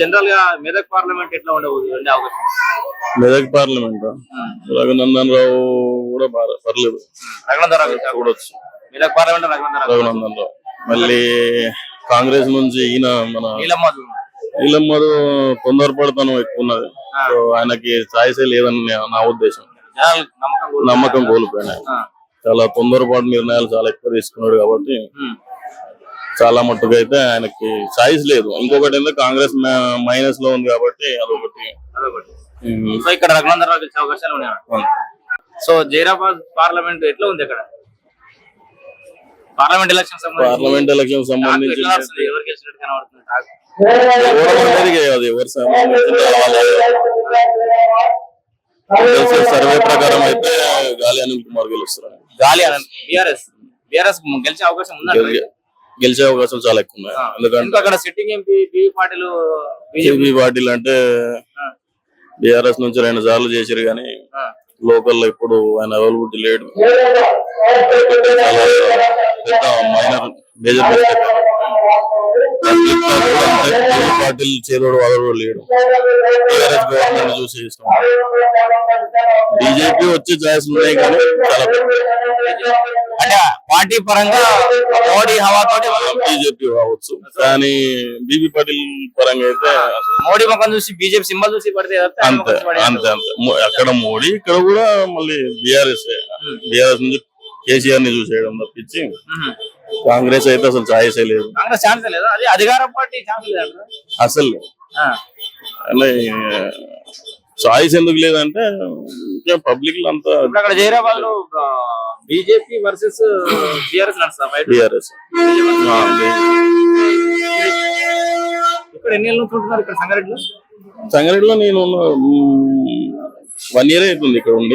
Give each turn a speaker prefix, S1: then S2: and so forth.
S1: జనరల్గా మెదక్ పార్లమెంట్ ఎట్లా ఉండే ఉండే అవకాశం
S2: మెదక్ పార్లమెంట్? రఘునందన్ రావు కూడా పర్లేదు. చూడొచ్చు.
S1: మెదక్ పార్లమెంట్ రఘునందన్ రావు.
S2: మళ్ళీ కాంగ్రెస్ నుంచి ఈయన మన
S1: నీలమ్మ
S2: నీలమ్మదు తొందరపడతనం ఎక్కువ ఉన్నది. సో ఆయనకి ఛాయిసే లేదని నా- ఉద్దేశం.
S1: నమ్మకం
S2: కోల్పోయినాయి.
S1: ఆ.
S2: చాలా తొందరపాటు నిర్ణయాలు చాలా ఎక్కువ తీసుకున్నాడు కాబట్టి. చాలా మట్టుకు అయితే ఆయనకి ఛాయిస్ లేదు. ఇంకొకటి ఏంటంటే కాంగ్రెస్ మైనస్లో ఉంది కాబట్టి అదొకటి.
S1: సో ఇక్కడ రఘునందన్ రావు గెలిచే అవకాశాలు ఉన్నాయి. సో జైరాబాద్ పార్లమెంట్ ఎట్లా ఉంది అక్కడ పార్లమెంట్ ఎలక్షన్
S2: పార్లమెంట్ ఎలక్షన్ సంబంధించి సర్వే ప్రకారం అయితే గాలి అనిల్ కుమార్ గెలుస్తారు
S1: గాలి బిఆర్ఎస్ బిఆర్ఎస్ గెలిచే అవకాశం ఉందా
S2: గెలిచే అవకాశాలు చాలా ఎక్కువ ఉన్నాయి. ఎందుకంటే
S1: ఎందుకు అక్కడ sitting MP B V Patil BJP
S2: BJP పార్టీలు అంటే బీఆర్ఎస్ నుంచి రెండు సార్లు చేశారు కానీ లోకల్లో ఇప్పుడు ఆయన అవైలబిలిటీ లేడు. పెద్ద మైనర్ మేజర్ మిస్టేక్ పార్టీలు చేదోడు వాదోడు లేడు. టీఆర్ఎస్ గవర్నమెంట్ చూసి ఇష్టం బీజేపీ వచ్చే ఛాయిస్ ఉన్నాయి కానీ చాలా
S1: అంటే పార్టీ పరంగా మోడీ హవా తోటి
S2: బీజేపీ కావచ్చు కానీ బీబీ పాటిల్ పరంగా అయితే
S1: మోడీ ముఖం చూసి బీజేపీ సింబల్ చూసి పడితే
S2: అంతే అంతే అంతే. అక్కడ మోడీ ఇక్కడ కూడా మళ్ళీ బీఆర్ఎస్ బీఆర్ఎస్ నుంచి కేసీఆర్ని చూసేయడం తప్పించి. కాంగ్రెస్ అయితే అసలు ఛాయిస్ లేదు.
S1: కాంగ్రెస్ ఛాన్స్ లేదా. అది అధికార పార్టీ ఛాన్స్ లేదంటారా?
S2: అసలు. చాయిస్ ఎందుకు లేదంటే పబ్లిక్ అంతా
S1: అక్కడ జైరాబాద్లో బీజేపీ వర్సెస్ బీఆర్ఎస్
S2: బీఆర్ఎస్.
S1: ఇక్కడ ఎన్ని ఏళ్ళు ఉంటున్నారు ఇక్కడ సంగారెడ్డిలో?
S2: సంగారెడ్డిలో నేను వన్ ఇయర్ అవుతుంది ఇక్కడ ఉండి.